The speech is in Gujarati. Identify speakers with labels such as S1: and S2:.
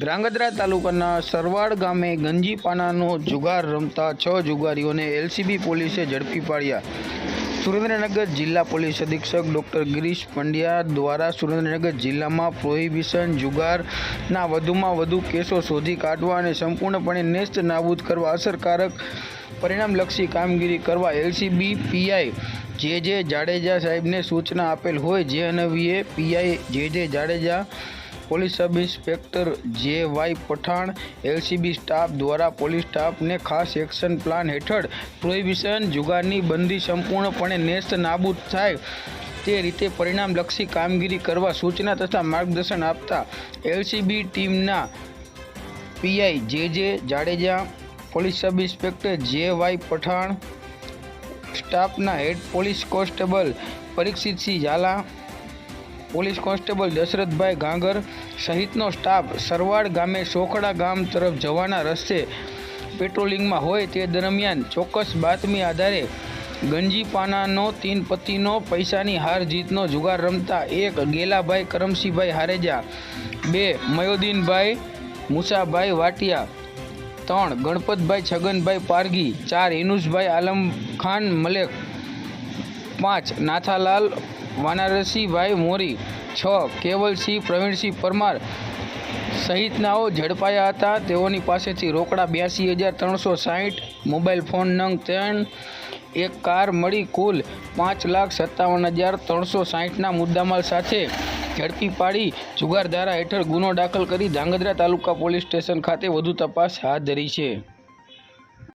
S1: ધ્રાંગધ્રા તાલુકાના સરવાડ ગામે ગંજીપાનાનો જુગાર રમતા છ જુગારીઓને એલસીબી પોલીસે ઝડપી પાડ્યા. સુરેન્દ્રનગર જિલ્લા પોલીસ અધિક્ષક ડૉક્ટર ગિરીશ પંડ્યા દ્વારા સુરેન્દ્રનગર જિલ્લામાં પ્રોહિબિશન જુગારના વધુમાં વધુ કેસો શોધી કાઢવા અને સંપૂર્ણપણે નેસ્ત નાબૂદ કરવા અસરકારક પરિણામલક્ષી કામગીરી કરવા LCB PI J J Jadeja સાહેબને સૂચના આપેલ હોય, જે અનવીએ PI J J Jadeja police sub inspector J Y Pathan LCB staff દ્વારા પોલીસ સ્ટાફને ખાસ એક્શન પ્લાન હેઠળ પ્રોહિબિશન જુગારની બંદી સંપૂર્ણપણે નેસ્ત નાબૂદ થાય તે રીતે પરિણામલક્ષી કામગીરી કરવા સૂચના તથા માર્ગદર્શન આપતા એલસીબી ટીમના PI J J Jadeja, police sub inspector J Y Pathan, સ્ટાફના head police constable Parikshitsinh Zala police constable Dashrathbhai Gangar સહિતનો સ્ટાફ સરવાડ ગામે સોખડા ગામ તરફ જવાના રસ્તે પેટ્રોલિંગમાં હોય તે દરમિયાન ચોક્કસ બાતમી આધારે ગંજીપાનાનો તીન પતિનો પૈસાની હાર જીતનો જુગાર રમતા એક ગેલાભાઈ કરમસિંહભાઈ હારેજા, બે મયોદીનભાઈ મુસાભાઈ વાટિયા, ત્રણ ગણપતભાઈ છગનભાઈ પારગી ચાર ઇનુસભાઈ આલમખાન મલેક, પાંચ નાથાલાલ વાનારસીભાઈ મોરી છ કેવલસિંહ પ્રવીણસિંહ પરમાર સહિતનાઓ ઝડપાયા હતા. તેઓની પાસેથી રોકડા બ્યાસી હજાર ત્રણસો સાહીઠ મોબાઈલ ફોન નંગ ત્રણ, એક કાર મળી કુલ પાંચ લાખ સત્તાવન હજાર ત્રણસો સાહીઠના મુદ્દામાલ સાથે ઝડપી પાડી જુગારધારા હેઠળ ગુનો દાખલ કરી ધાંગધ્રા તાલુકા પોલીસ સ્ટેશન ખાતે વધુ તપાસ હાથ ધરી છે.